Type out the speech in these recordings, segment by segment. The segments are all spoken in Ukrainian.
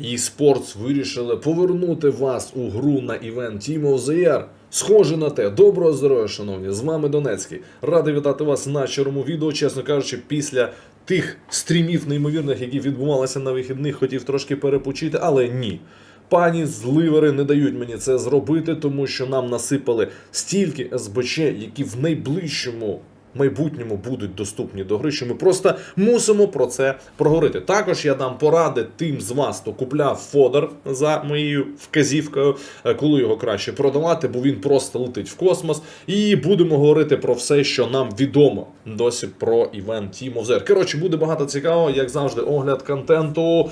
eSports вирішили повернути вас у гру на івент Team of the Year. Схоже на те, доброго здоров'я, шановні, з вами Донецький. Радий вітати вас на черому відео, чесно кажучи, після тих стрімів неймовірних, які відбувалися на вихідних, хотів трошки перепочити, але ні. Пані зливери не дають мені це зробити, тому що нам насипали стільки СБЧ, які в найближчому майбутньому будуть доступні до гри, що ми просто мусимо про це проговорити. Також я дам поради тим з вас, хто купляв фодер за моєю вказівкою, е, коли його краще продавати, бо він просто летить в космос. І будемо говорити про все, що нам відомо досі про івент Team of Year. Коротше, буде багато цікавого, як завжди, огляд контенту.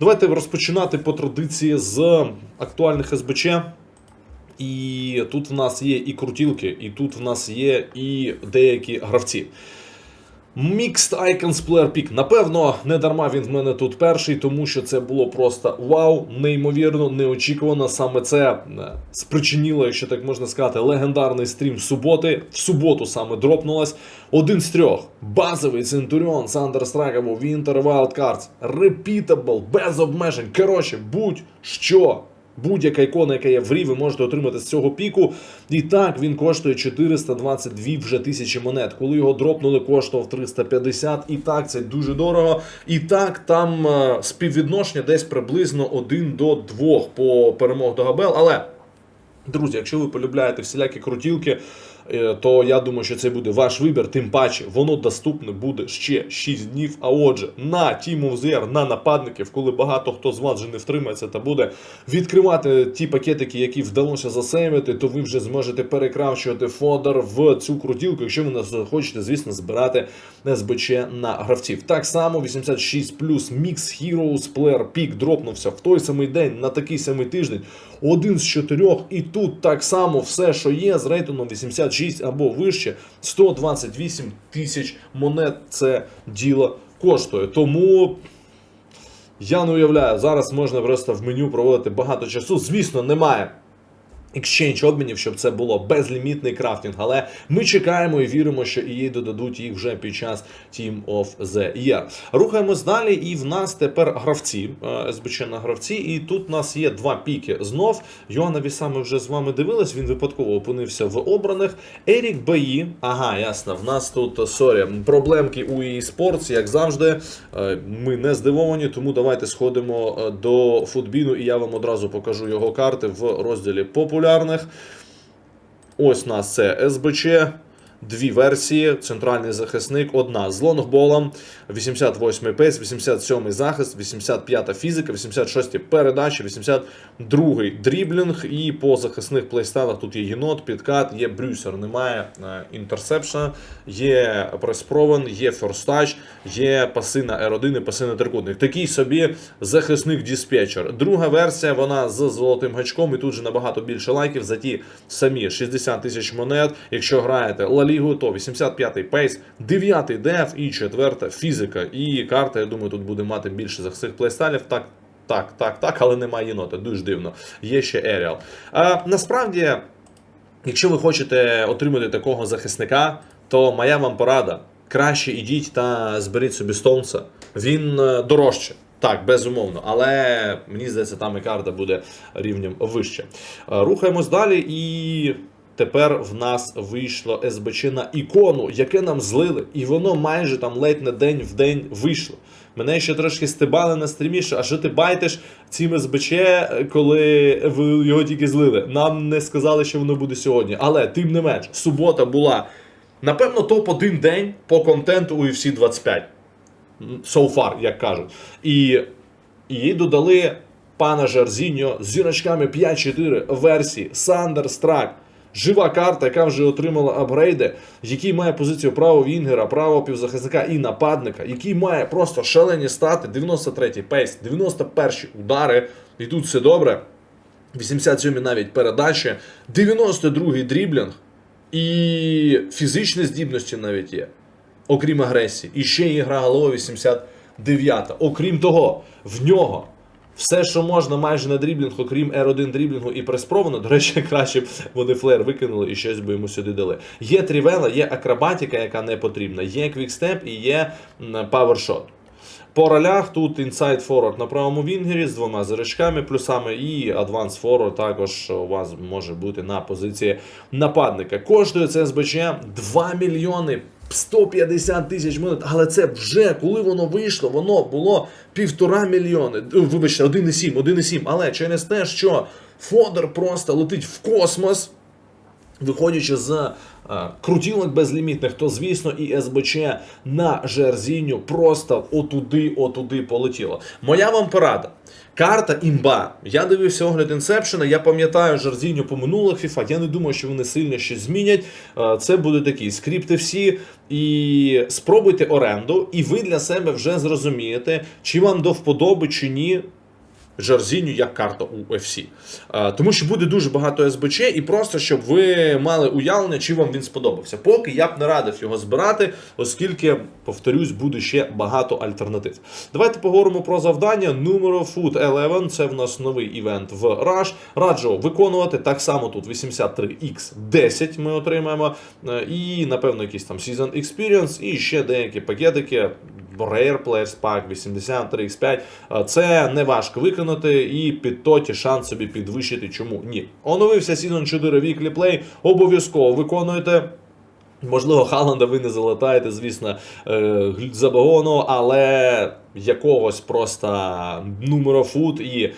Давайте розпочинати по традиції з актуальних СБЧ. І тут в нас є і крутілки, і тут в нас є і деякі гравці. Mixed Icons Player Pick. Напевно, не дарма він в мене тут перший, тому що це було просто вау, неймовірно, неочікувано. Саме це е, спричинило, якщо так можна сказати, легендарний стрім суботи. В суботу саме дропнулась. Один з трьох. Базовий Центуріон, Сандер Страйкабл, Winter Wildcards, Repeatable, без обмежень. Коротше, будь-що. Будь-яка ікона, яка є в грі, ви можете отримати з цього піку. І так він коштує 422 вже тисячі монет. Коли його дропнули, коштував 350. І так це дуже дорого. І так там е, співвідношення десь приблизно 1 до 2 по перемог до Габел. Але, друзі, якщо ви полюбляєте всілякі крутілки, то я думаю, що це буде ваш вибір. Тим паче, воно доступне буде ще 6 днів. А отже, на Team of the Year, на нападників, коли багато хто з вас вже не втримається та буде відкривати ті пакетики, які вдалося засейвити, то ви вже зможете перекравчувати фодер в цю крутілку, якщо ви не хочете, звісно, збирати СБЧ на гравців. Так само 86 плюс Mix Heroes Player Peak дропнувся в той самий день на такий самий тиждень. Один з чотирьох, і тут так само все, що є, з рейтингом 86 або вище, 128 тисяч монет. Це діло коштує. Тому я не уявляю, зараз можна просто в меню проводити багато часу. Звісно, немає. Exchange обмінів, щоб це було безлімітний крафтинг, але ми чекаємо і віримо, що EA додадуть їх вже під час Team of the Year. Рухаємось далі, і в нас тепер гравці, е, СБЧ на гравці, і тут у нас є два піки. Знов Йоанна Віса ми вже з вами дивились, він випадково опинився в обраних. Ерік Баї, ага, ясно, в нас тут сорі, проблемки у EA Sports, як завжди. Е, Ми не здивовані, тому давайте сходимо е, до футбіну, і я вам одразу покажу його карти в розділі популярних. Ось у нас це СБЧ. Дві версії, центральний захисник, одна з лонгболом, 88-й пейс, 87-й захист, 85-та фізика, 86 передачі, 82-й дріблінг. І по захисних плейстайлах тут є єнот, підкат, є брюсер, немає е, інтерсепшена, є преспровен, є ферстач, є паси на R1 і паси на трикутник. Такий собі захисник диспетчер. Друга версія, вона з золотим гачком, і тут же набагато більше лайків за ті самі 60 тисяч монет. Якщо граєте Ла Лігу, то 85-й пейс, 9-й деф і 4 фізика. І карта, я думаю, тут буде мати більше захисних плейстайлів. Так, так, так, так, але немає єнота. Дуже дивно. Є ще Еріал. А насправді. Якщо ви хочете отримати такого захисника, то моя вам порада. Краще ідіть та зберіть собі Стоунса. Він е, дорожче. Так, безумовно, але мені здається, там і карта буде рівнем вище. Е, Рухаємось далі, і тепер в нас вийшло СБЧ на ікону, яке нам злили, і воно майже там ледь не день в день вийшло. Мене ще трошки стебали на стрімі, що а що ти байтиш цим СБЧ, коли ви його тільки злили. Нам не сказали, що воно буде сьогодні. Але тим не менш, субота була, напевно, топ-1 день по контенту UFC 25. So far, як кажуть. І їй додали пана Жарзіньо з зірочками 5-4 версії Сандер Страк. Жива карта, яка вже отримала апгрейди, який має позицію право Вінгера, право півзахисника і нападника, який має просто шалені стати, 93-й пейс, 91-й удари, і тут все добре. 87-й навіть передачі, 92-й дріблінг і фізичні здібності навіть є, окрім агресії. І ще і гра голова 89. Окрім того, в нього все, що можна майже на дріблінг, окрім R1 дріблінгу і преспровано, до речі, краще б вони флеєр викинули і щось би йому сюди дали. Є трівела, є акробатика, яка не потрібна, є квікстеп і є павершот. По ролях тут inside forward на правому вінгері з двома зірочками, плюсами і advanced forward також у вас може бути на позиції нападника. Коштує це СБЧ 2 мільйони 150 тисяч монет, але це вже коли воно вийшло, воно було півтора мільйони. Е, Вибачте, 1,7, 1,7. Але через те, що Фодор просто летить в космос. Виходячи з е, крутілок безлімітних, то звісно і СБЧ на Жерзіню просто отуди, отуди полетіло. Моя вам порада. Карта імба. Я дивився огляд інсепшена. Я пам'ятаю Жерзіню по минулих FIFA. Я не думаю, що вони сильно щось змінять. Е, Це буде такі скрипти всі. І спробуйте оренду, і ви для себе вже зрозумієте, чи вам до вподоби, чи ні. Жарзіню як карта у UFC. Тому що буде дуже багато СБЧ, і просто щоб ви мали уявлення, чи вам він сподобався. Поки я б не радив його збирати, оскільки, повторюсь, буде ще багато альтернатив. Давайте поговоримо про завдання. Numero Food 11 це в нас новий івент в Rush. Раджу виконувати так само тут 83X10 ми отримаємо. Е, І, напевно, якийсь там Season Experience, і ще деякі пакетики. Rare Players Pack 83X5. Е, Це не важко виконати і під тоті шанс собі підвищити. Чому ні? Оновився Season 4 Weekly Play. Обов'язково виконуєте. Можливо, Халанда ви не залетаєте, звісно, е, забагону, але якогось просто нумерофут і.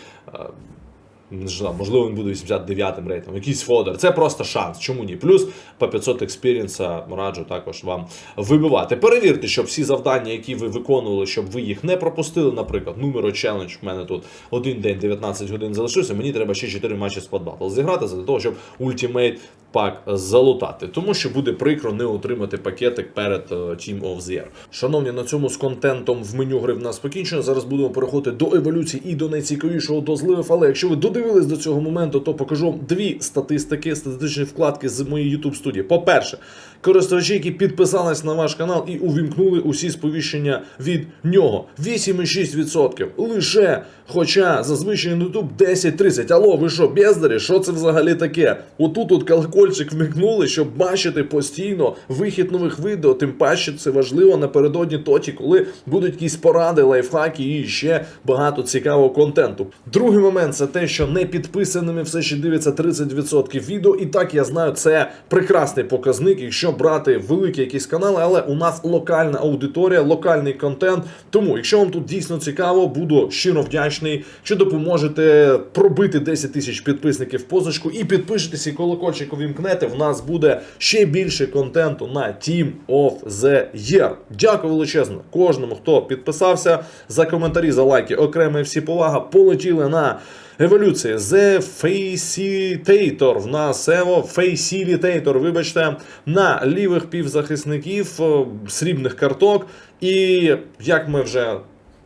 Не знаю, можливо, він буде 89-м рейтингом, якийсь фодер. Це просто шанс. Чому ні? Плюс по 500 експірієнса раджу також вам вибивати. Перевірте, щоб всі завдання, які ви виконували, щоб ви їх не пропустили. Наприклад, нумеро челендж. В мене тут один день 19 годин залишився. Мені треба ще 4 матчі з Battle зіграти для того, щоб ультимейт пак залутати. Тому що буде прикро не отримати пакетик перед е, Team of the Year. Шановні, на цьому з контентом в меню гри в нас покінчено. Зараз будемо переходити до еволюції і до найцікавішого до зливів. Але якщо ви додивились до цього моменту, то покажу вам дві статистики, статистичні вкладки з моєї YouTube студії. По-перше, користувачі, які підписались на ваш канал і увімкнули усі сповіщення від нього. 8,6% лише. Хоча зазвичай на YouTube 10-30. Алло, ви що, бездарі? Що це взагалі таке? Отут от колокольчик вмикнули, щоб бачити постійно вихід нових відео. Тим паче це важливо напередодні тоті, коли будуть якісь поради, лайфхаки і ще багато цікавого контенту. Другий момент це те, що не підписаними все ще дивиться 30% відео. І так я знаю, це прекрасний показник, якщо брати великі якісь канали, але у нас локальна аудиторія, локальний контент. Тому, якщо вам тут дійсно цікаво, буду щиро вдячний, чи допоможете пробити 10 тисяч підписників позначку і підпишетесь і колокольчик увімкнете. В нас буде ще більше контенту на Team of the Year. Дякую величезно кожному, хто підписався за коментарі, за лайки. Окремо всі повага. Полетіли на. Еволюція The Facilitator. В нас Evo Facilitator, вибачте, на лівих півзахисників е, срібних карток. І як ми вже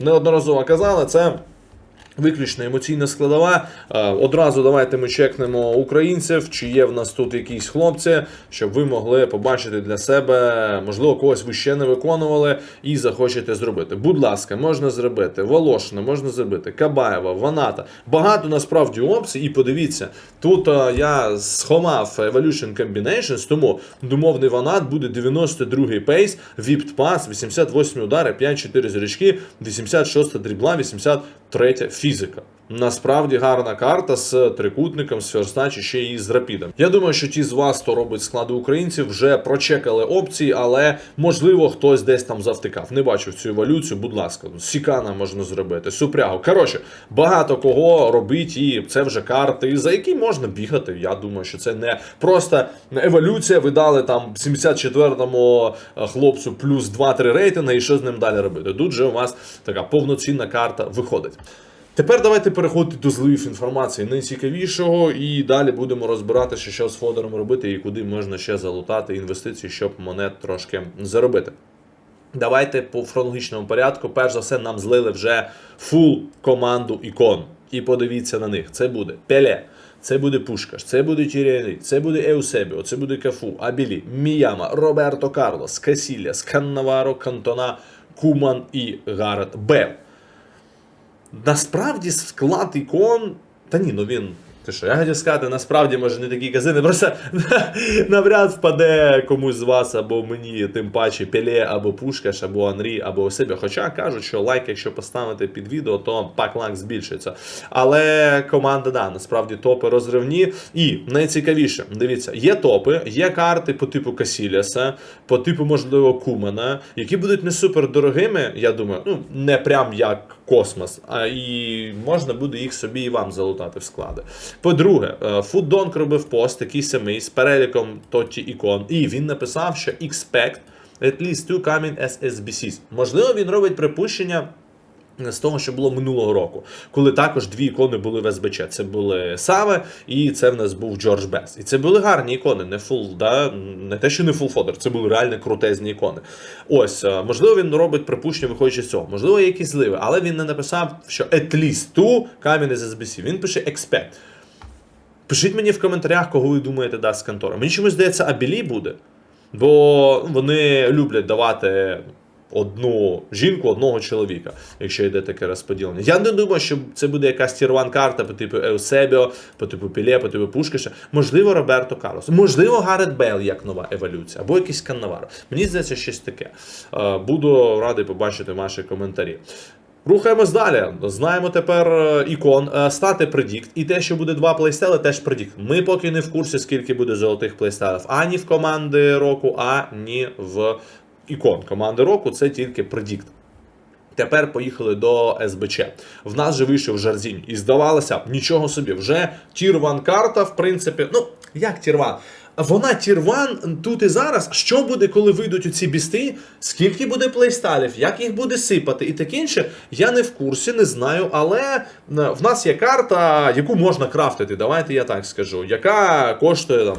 неодноразово казали, це. Виключно емоційна складова. Е, Одразу давайте ми чекнемо українців, чи є в нас тут якісь хлопці, щоб ви могли побачити для себе, можливо, когось ви ще не виконували і захочете зробити. Будь ласка, можна зробити Волошина, можна зробити Кабаєва, Ваната. Багато насправді опцій. І подивіться, тут е, я сховав Evolution Combinations, тому домовний Ванат буде 92-й пейс, віпт пас, 88 удари, 5-4 зірочки, 86 дрібла, 83 фізика. Насправді гарна карта з трикутником, з ще і з рапідом. Я думаю, що ті з вас, хто робить склади українців, вже прочекали опції, але можливо хтось десь там завтикав. Не бачив цю еволюцію, будь ласка, Сікана можна зробити, Супрягу. Коротше, багато кого робить, і це вже карти, за які можна бігати. Я думаю, що це не просто еволюція. Ви дали там 74-му хлопцю плюс 2-3 рейтинги, і що з ним далі робити. Тут же у вас така повноцінна карта виходить. Тепер давайте переходити до зливів інформації найцікавішого, і далі будемо розбиратися, що з фодером робити і куди можна ще залутати інвестиції, щоб монет трошки заробити. Давайте по хронологічному порядку. Перш за все, нам злили вже фул команду ікон. І подивіться на них. Це буде Пеле, це буде Пушкаш, це буде Тіріані, це буде Еусебіо, це буде Кафу, Абілі, Міяма, Роберто Карлос, Касілля, Сканнаваро, Кантона, Куман і Гарет Бел. Насправді склад ікон. Та ні, ну він Ти що, я хотів сказати, насправді, може, не такі казини, просто навряд впаде комусь з вас або мені, тим паче Пеле, або Пушкаш, або Анрі, або себе. Хоча кажуть, що лайк, якщо поставити під відео, то пак-лайк збільшується. Але команда, да, насправді топи розривні. І найцікавіше, дивіться, є топи, є карти по типу Касіліаса, по типу, можливо, Кумана, які будуть не супер дорогими, я думаю, ну не прям як космос, а і можна буде їх собі і вам залутати в склади. По-друге, е, Фуддонк робив пост такий самий з переліком тоті ікон, і він написав, що expect at least two coming as. Можливо, він робить припущення. З того, що було минулого року, коли також дві ікони були в СБЧ. Це були Саве, і це в нас був Джордж Бес. І це були гарні ікони, не фул, да? не те, що не фул фодер, це були реально крутезні ікони. Ось, е, можливо, він робить припущення, виходячи з цього. Можливо, якісь зливи, але він не написав, що at least two камінь з SBC. Він пише expect. Пишіть мені в коментарях, кого ви думаєте дасть контора. Мені чомусь здається, Абілі буде. Бо вони люблять давати одну жінку, одного чоловіка, якщо йде таке розподілення. Я не думаю, що це буде якась тірван карта по типу Еусебіо, по типу Піле, по типу Пушкаша. Можливо, Роберто Карлос. Можливо, Гарет Бейл як нова еволюція, або якийсь Каннаваро. Мені здається, щось таке. Е, Буду радий побачити ваші коментарі. Рухаємось далі. Знаємо тепер е, ікон. Е, Стати предікт. І те, що буде два плейстели, теж предікт. Ми поки не в курсі, скільки буде золотих плейстелів ані в команди року, ані в ікон. Команди року це тільки предікт. Тепер поїхали до СБЧ. В нас же вийшов Жарзінь. І здавалося б, нічого собі, вже тір-ван карта, в принципі, ну, як тір-ван? Вона тір-ван тут і зараз. Що буде, коли вийдуть у ці бісти? Скільки буде плейстайлів, як їх буде сипати і таке інше, я не в курсі, не знаю. Але в нас є карта, яку можна крафтити. Давайте я так скажу, яка коштує там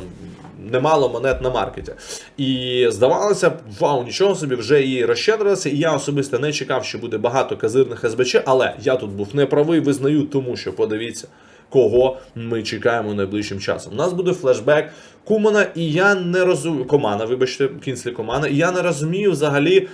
немало монет на маркеті. І здавалося б, вау, нічого собі вже і розщедрилися. І я особисто не чекав, що буде багато казирних СБЧ, але я тут був неправий, визнаю, тому що подивіться. Кого ми чекаємо найближчим часом? У нас буде флешбек Кумана, і я не розумію. Комана, вибачте, кінслі Комана, і я не розумію взагалі.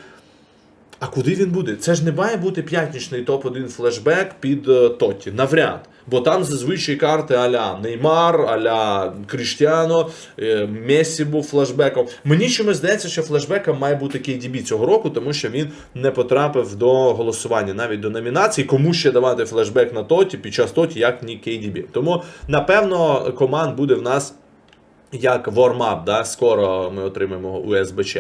А куди він буде? Це ж не має бути п'ятнічний топ-1 флешбек під е, Тотті. Навряд. Бо там зазвичай карти аля Неймар, аля Кріштіано, е, Месі був флешбеком. Мені чомусь здається, що флешбеком має бути KDB цього року, тому що він не потрапив до голосування, навіть до номінації. Кому ще давати флешбек на Тоті під час Тоті, як ні KDB. Тому, напевно, команд буде в нас як вормап, да? скоро ми отримаємо у СБЧ.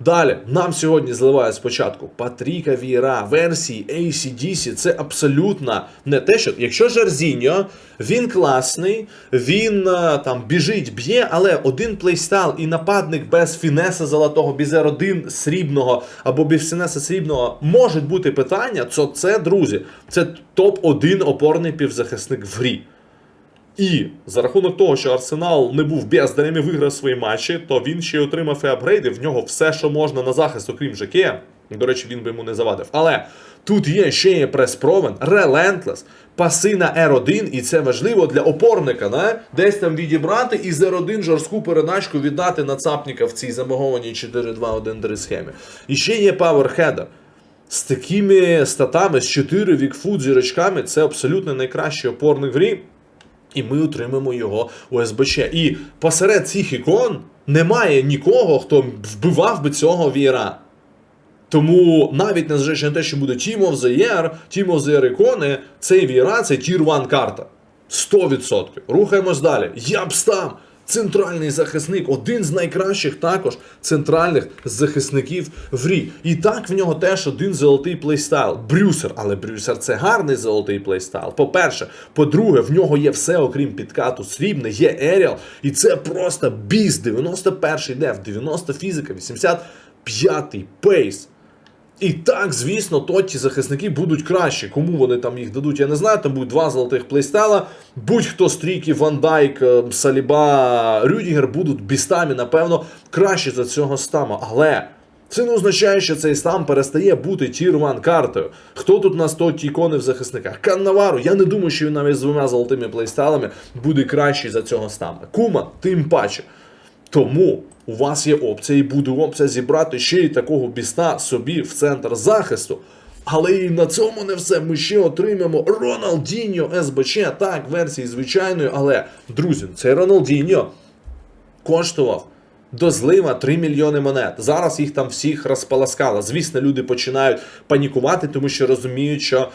Далі, нам сьогодні зливають спочатку Патріка Віра, версії ACDC. Це абсолютно не те, що якщо Жарзіньо, він класний, він е, там біжить, б'є, але один плейстайл і нападник без фінеса золотого, без R1 срібного або без фінеса срібного можуть бути питання, то це, друзі, це топ-1 опорний півзахисник в грі. І за рахунок того, що Арсенал не був бездарем виграв свої матчі, то він ще й отримав і апгрейди. В нього все, що можна на захист, окрім ЖК. До речі, він би йому не завадив. Але тут є ще є прес-провен, Relentless, паси на R1, і це важливо для опорника, не? десь там відібрати і з R1 жорстку передачку віддати на цапніка в цій замагованій 4-2-1-3 схемі. І ще є Powerheader. З такими статами, з 4 вікфуд зірочками, це абсолютно найкращий опорник в грі. І ми отримаємо його УСБЧ. І посеред цих ікон немає нікого, хто вбивав би цього віра. Тому навіть незважаючи на те, що буде Team of the Year, Team of the Year ікони, цей віра це Tier 1 карта. 100%. Рухаємось далі. Ябстам! Центральний захисник, один з найкращих також центральних захисників в рі. І так в нього теж один золотий плейстайл. Брюсер, але Брюсер це гарний золотий плейстайл. По-перше, по-друге, в нього є все, окрім підкату срібне, є Еріал. І це просто біс. 91-й деф, 90 фізика, 85-й пейс. І так, звісно, то ті захисники будуть кращі. Кому вони там їх дадуть, я не знаю. Там будуть два золотих плейстайла. Будь-хто стрійки, Ван Дайк, е, Саліба, Рюдігер будуть бістамі, напевно, кращі за цього стама. Але це не означає, що цей стам перестає бути тір 1 картою. Хто тут то ті ікони в захисниках? Каннавару. Я не думаю, що він навіть з двома золотими плейстайлами буде кращий за цього стама. Кума, тим паче. Тому у вас є опція, і буде опція зібрати ще й такого біста собі в центр захисту. Але і на цьому не все. Ми ще отримаємо Роналдіньо СБЧ. Так, версії звичайної, але друзі, цей Роналдіньо коштував до злива 3 мільйони монет. Зараз їх там всіх розполоскало. Звісно, люди починають панікувати, тому що розуміють, що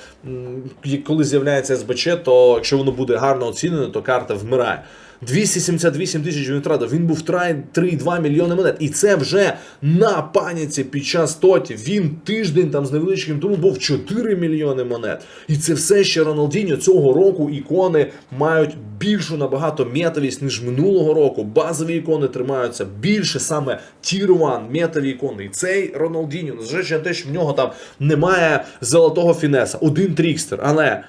коли з'являється СБЧ, то якщо воно буде гарно оцінено, то карта вмирає. 278 тисяч він. Він був 3,2 мільйони монет. І це вже на паніці під час тоті. Він тиждень там з невеличким тому був 4 мільйони монет. І це все ще Роналдіньо цього року ікони мають більшу набагато метовість, ніж минулого року. Базові ікони тримаються більше саме 1 метові ікони. І цей Роналдіньо, незважаючи на те, що в нього там немає золотого фінеса, один трікстер, але.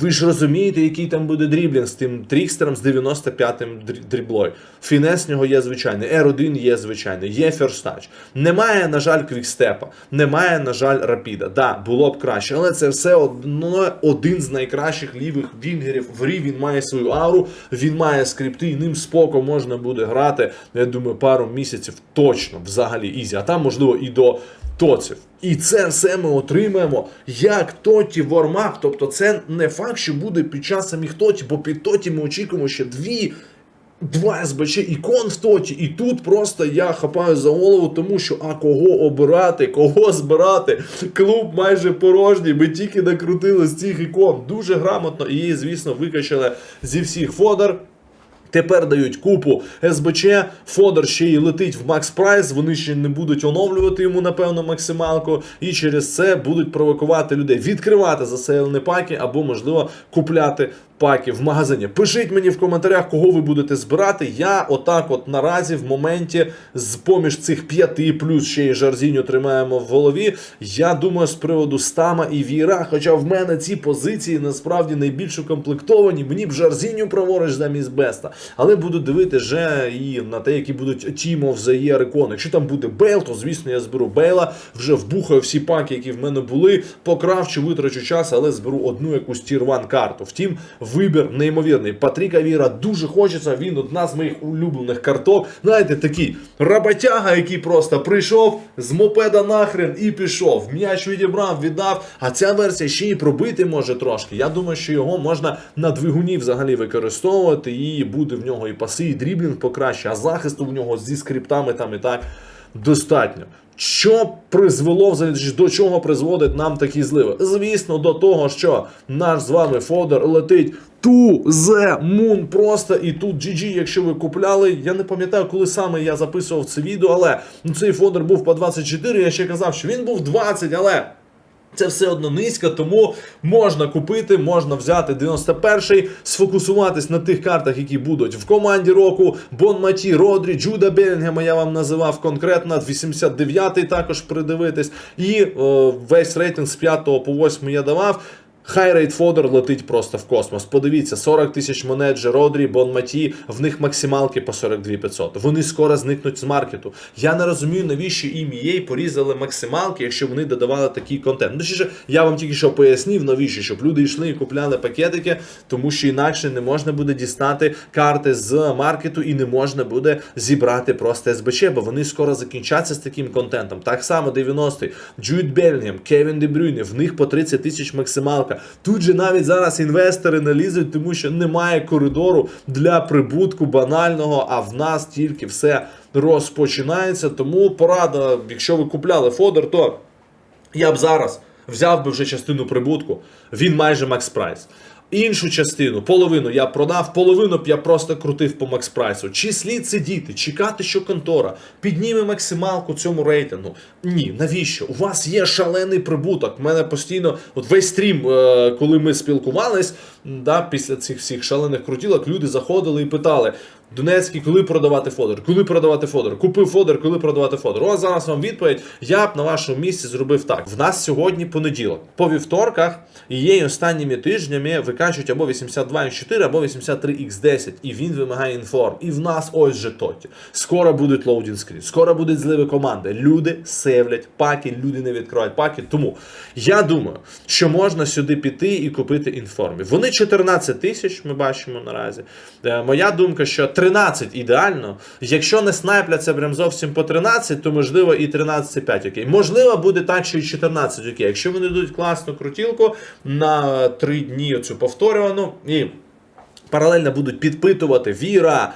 Ви ж розумієте, який там буде дріблінг з тим трікстером з 95-м дрі- дріблою. Фінес нього є звичайний, R1 є звичайний, є ферстач. Немає, на жаль, квікстепа, немає, на жаль, рапіда. Да, було б краще, але це все одно один з найкращих лівих вінгерів в грі. Він має свою ауру, він має скрипти, і ним споко можна буде грати. Я думаю, пару місяців точно взагалі ізі. А там, можливо, і до тоців. І це все ми отримаємо як тоті вормап. Тобто це не факт, що буде під час самих тоті, бо під тоті ми очікуємо ще дві. Два СБЧ ікон в тоті, і тут просто я хапаю за голову, тому що а кого обирати, кого збирати. Клуб майже порожній. Ми тільки накрутили з цих ікон. Дуже грамотно і її, звісно, викачали зі всіх фодер. Тепер дають купу. СБЧ, Фодор ще й летить в Макс Прайс, вони ще не будуть оновлювати йому, напевно, максималку, і через це будуть провокувати людей відкривати заселені паки або, можливо, купляти паки в магазині. Пишіть мені в коментарях, кого ви будете збирати. Я отак, от наразі, в моменті, з поміж цих п'яти, плюс ще й Жарзіню тримаємо в голові. Я думаю, з приводу Стама і Віра. Хоча в мене ці позиції насправді найбільш укомплектовані. Мені б Жарзіню праворуч замість Беста. Але буду дивитися вже і на те, які будуть of the Year. Якщо там буде Бейл, то звісно я зберу Бейла, вже вбухаю всі паки, які в мене були, покравчу, витрачу час, але зберу одну якусь 1 карту. Втім, вибір неймовірний. Патріка Віра дуже хочеться. Він одна з моїх улюблених карток. Знаєте, такий роботяга, який просто прийшов з мопеда нахрен і пішов. М'яч відібрав, віддав. А ця версія ще й пробити може трошки. Я думаю, що його можна на двигуні взагалі використовувати, і буде в нього і паси, і дріблінг покраще, а захисту в нього зі скриптами там і так достатньо. Що призвело до чого призводить нам такі зливи? Звісно, до того, що наш з вами фодер летить ту зе мун просто і тут GG, якщо ви купляли. Я не пам'ятаю, коли саме я записував це відео, але цей фодер був по 24. Я ще казав, що він був 20, але. Це все одно низько, тому можна купити, можна взяти 91-й, сфокусуватись на тих картах, які будуть в команді року. Бон Маті, Родрі, Джуда Белінгема я вам називав конкретно. 89-й також придивитись. І о, весь рейтинг з 5 по 8 я давав. Хайрейт Фодор летить просто в космос. Подивіться, 40 тисяч менеджер, Родрі, Бон Маті, в них максималки по 42 500. Вони скоро зникнуть з маркету. Я не розумію, навіщо їм EA порізали максималки, якщо вони додавали такий контент. Ну, ще я вам тільки що пояснив, навіщо, щоб люди йшли і купляли пакетики, тому що інакше не можна буде дістати карти з маркету і не можна буде зібрати просто СБЧ, бо вони скоро закінчаться з таким контентом. Так само 90-й, Джуд Белінгем, Кевін Дебрюйне, в них по 30 тисяч максималка. Тут же навіть зараз інвестори налізуть, тому що немає коридору для прибутку банального, а в нас тільки все розпочинається. Тому порада, якщо ви купляли фодер, то я б зараз взяв би вже частину прибутку. Він майже макс прайс. Іншу частину, половину я продав, половину б я просто крутив по макс прайсу. Чи слід сидіти, чекати, що контора підніме максималку цьому рейтингу? Ні, навіщо? У вас є шалений прибуток. У мене постійно, от весь стрім, е, коли ми спілкувались, да, після цих всіх шалених крутілок, люди заходили і питали. Донецький, коли продавати фодер? Коли продавати фодер? Купив фодер, коли продавати фодер? Ось зараз вам відповідь. Я б на вашому місці зробив так. В нас сьогодні понеділок. По вівторках є останніми тижнями викачують або 82X4, або 83X10, і він вимагає інформ. І в нас ось же тоті. Скоро будуть лоудінг скрін, скоро будуть зливи команди. Люди севлять паки, люди не відкривають паки. Тому я думаю, що можна сюди піти і купити інформи. Вони 14 тисяч, ми бачимо наразі. Е, Моя думка, що 13 ідеально. Якщо не снайпляться прям зовсім по 13, то можливо і 13,5 окей. Можливо, буде так, що і 14 окей. Якщо вони дадуть класну крутілку на 3 дні оцю повторювану і. Паралельно будуть підпитувати Віра,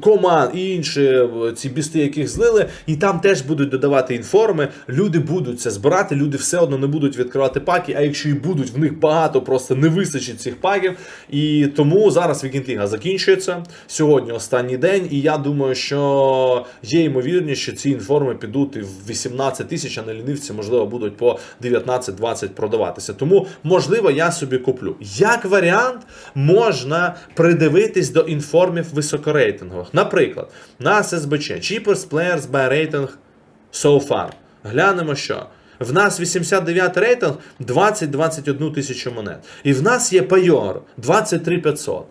Коман і інші е, ці бісти, яких злили, і там теж будуть додавати інформи. Люди будуть це збирати, люди все одно не будуть відкривати паки. А якщо і будуть, в них багато просто не вистачить цих паків. І тому зараз Вікінд Ліга закінчується. Сьогодні останній день, і я думаю, що є ймовірність, що ці інформи підуть і в 18 тисяч, а на лінивці, можливо, будуть по 19-20 продаватися. Тому, можливо, я собі куплю. Як варіант, можна придивитись до інформів високорейтингових. Наприклад, на ССБЧ Cheapest Players by Rating So Far. Глянемо, що. В нас 89 рейтинг 20-21 тисячу монет. І в нас є Пайор 23 500.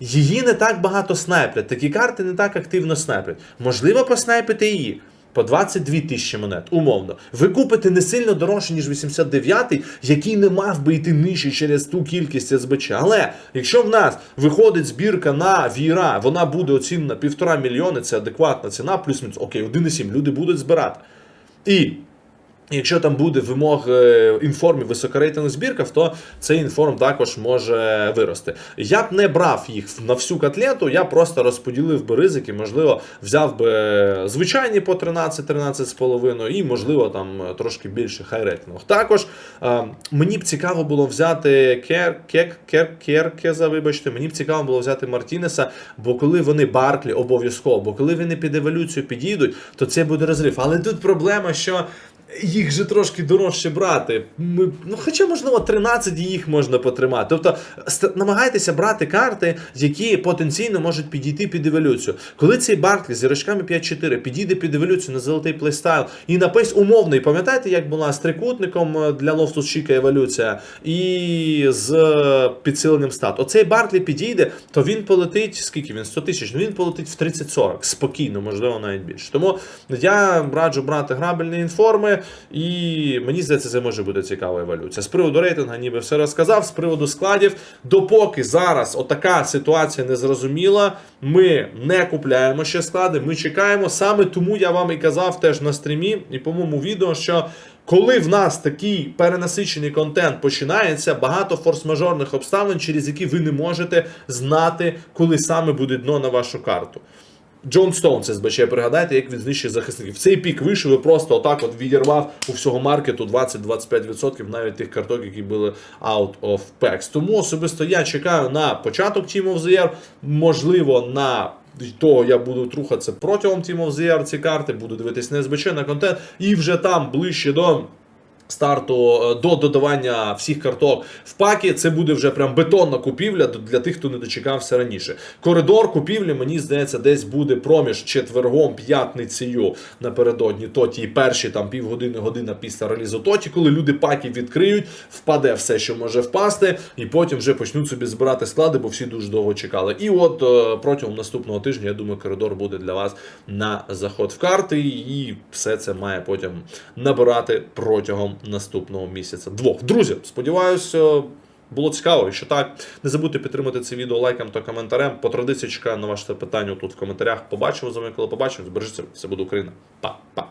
Її не так багато снайплять. Такі карти не так активно снайплять. Можливо, поснайпити її. По 22 тисячі монет, умовно. Ви купите не сильно дорожче, ніж 89-й, який не мав би йти нижче через ту кількість СБЧ. Але якщо в нас виходить збірка на віра, вона буде оцінена півтора мільйони, це адекватна ціна, плюс-мінус, окей, 1,7, люди будуть збирати. І Якщо там буде вимог е, інформів високорейтинг збірках, то цей інформ також може вирости. Я б не брав їх на всю котлету, я просто розподілив би ризики, можливо, взяв би е, звичайні по 13-13,5 і, можливо, там е, трошки більше хайрейтинг. Також е, мені б цікаво було взяти Кер, Кер, Кер, Керкеза, вибачте, мені б цікаво було взяти Мартінеса, бо коли вони Барклі обов'язково, бо коли вони під еволюцію підійдуть, то це буде розрив. Але тут проблема, що. Їх же трошки дорожче брати. Ми, ну, хоча, можливо, 13 їх можна потримати. Тобто намагайтеся брати карти, які потенційно можуть підійти під еволюцію. Коли цей Барклі з зірочками 5-4 підійде під еволюцію на золотий плейстайл і напись умовний, пам'ятаєте, як була з трикутником е, для Лофтус Чіка еволюція і з е, підсиленням стат. Оцей Барклі підійде, то він полетить, скільки він? 100 тисяч, ну він полетить в 30-40, спокійно, можливо, навіть більше. Тому я раджу брати грабельні інформи. І мені здається, це може бути цікава еволюція. З приводу рейтинга, ніби все розказав. З приводу складів, допоки зараз отака ситуація не зрозуміла, ми не купляємо ще склади, ми чекаємо. Саме тому я вам і казав теж на стрімі і по моєму відео, що. Коли в нас такий перенасичений контент починається, багато форс-мажорних обставин, через які ви не можете знати, коли саме буде дно на вашу карту. Джон Стоун це СБЧ, пригадайте, як він знищує захисників. В цей пік вийшов і просто отак от відірвав у всього маркету 20-25% навіть тих карток, які були out of packs. Тому особисто я чекаю на початок Team of the Year, можливо, на. То я буду рухатися протягом Team of the Year ці карти, буду дивитись на на контент, і вже там ближче до старту е, до додавання всіх карток в паки. Це буде вже прям бетонна купівля для тих, хто не дочекався раніше. Коридор купівлі, мені здається, десь буде проміж четвергом, п'ятницею напередодні тоті, і перші там півгодини, година після релізу тоті, коли люди паки відкриють, впаде все, що може впасти, і потім вже почнуть собі збирати склади, бо всі дуже довго чекали. І от е, протягом наступного тижня, я думаю, коридор буде для вас на заход в карти, і все це має потім набирати протягом наступного місяця. Двох. Друзі, сподіваюся. Було цікаво, якщо так, не забудьте підтримати це відео лайком та коментарем. По традиції чекаю на ваше питання тут в коментарях. Побачимо з вами, коли побачимо. Збережіться, все буде Україна. Па-па.